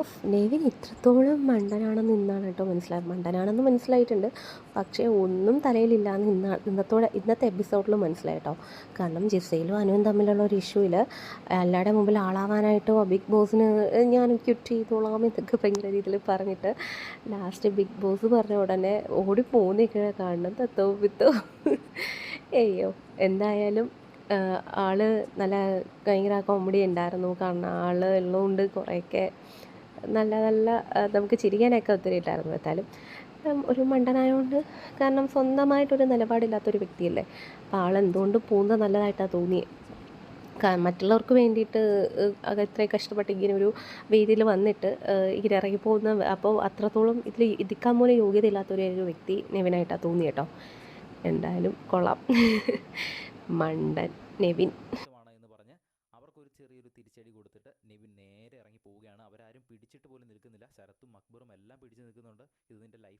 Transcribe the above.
ഉഫ്, ഇത്രത്തോളം മണ്ടനാണെന്ന് ഇന്നാണ് കേട്ടോ മനസ്സിലായത്. മണ്ടനാണെന്ന് മനസ്സിലായിട്ടുണ്ട്. പക്ഷേ ഒന്നും തലയിലില്ല എന്ന് ഇന്നാ ഇന്നത്തോടെ ഇന്നത്തെ എപ്പിസോഡിൽ മനസ്സിലായി കേട്ടോ. കാരണം ജിസയിലും അനുവും തമ്മിലുള്ള ഒരു ഇഷ്യൂവിൽ എല്ലാവരുടെ മുമ്പിൽ ആളാവാനായിട്ട് ബിഗ് ബോസിന് ഞാൻ ക്യുറ്റ് ചെയ്തോളാം എന്നൊക്കെ ഭയങ്കര രീതിയിൽ പറഞ്ഞിട്ട് ലാസ്റ്റ് ബിഗ് ബോസ് പറഞ്ഞ ഉടനെ ഓടി പോകുന്നൊക്കെ കാണണം. തത്തോ പിത്തോ. അയ്യോ എന്തായാലും ആൾ നല്ല ഭയങ്കര കോമഡി ഉണ്ടായിരുന്നു. കാരണം ആൾ ഉള്ളതുകൊണ്ട് കുറേയൊക്കെ നല്ല നല്ല നമുക്ക് ചിരിക്കാനൊക്കെ ഒത്തിരി ഉണ്ടായിരുന്നു എന്നാലും ഒരു മണ്ടനായതുകൊണ്ട് കാരണം സ്വന്തമായിട്ടൊരു നിലപാടില്ലാത്തൊരു വ്യക്തിയല്ലേ. അപ്പോൾ ആൾ എന്തുകൊണ്ട് പോകുന്നത് നല്ലതായിട്ടാണ് തോന്നിയത് മറ്റുള്ളവർക്ക് വേണ്ടിയിട്ട് ഇത്രയും കഷ്ടപ്പെട്ട് ഇങ്ങനെ ഒരു വേദിയിൽ വന്നിട്ട് ഇങ്ങനെ ഇറങ്ങി പോകുന്ന അപ്പോൾ അത്രത്തോളം ഇതിൽ ഇതിക്കാൻ പോലും യോഗ്യതയില്ലാത്തൊരു ഒരു വ്യക്തി നെവിനായിട്ടാണ് തോന്നി കേട്ടോ എന്തായാലും കൊള്ളാം. മണ്ടൻ നെവിൻ ാണ് എന്ന് പറഞ്ഞ് അവർക്കൊരു ചെറിയൊരു തിരിച്ചടി കൊടുത്തിട്ട് നിവിൻ നേരെ ഇറങ്ങി പോവുകയാണ്. അവരാരും പിടിച്ചിട്ട് പോലും നിൽക്കുന്നില്ല. ശരത്തും അക്ബറും എല്ലാം പിടിച്ച് നിൽക്കുന്നുണ്ട്. ഇത് നിന്റെ ലൈഫ്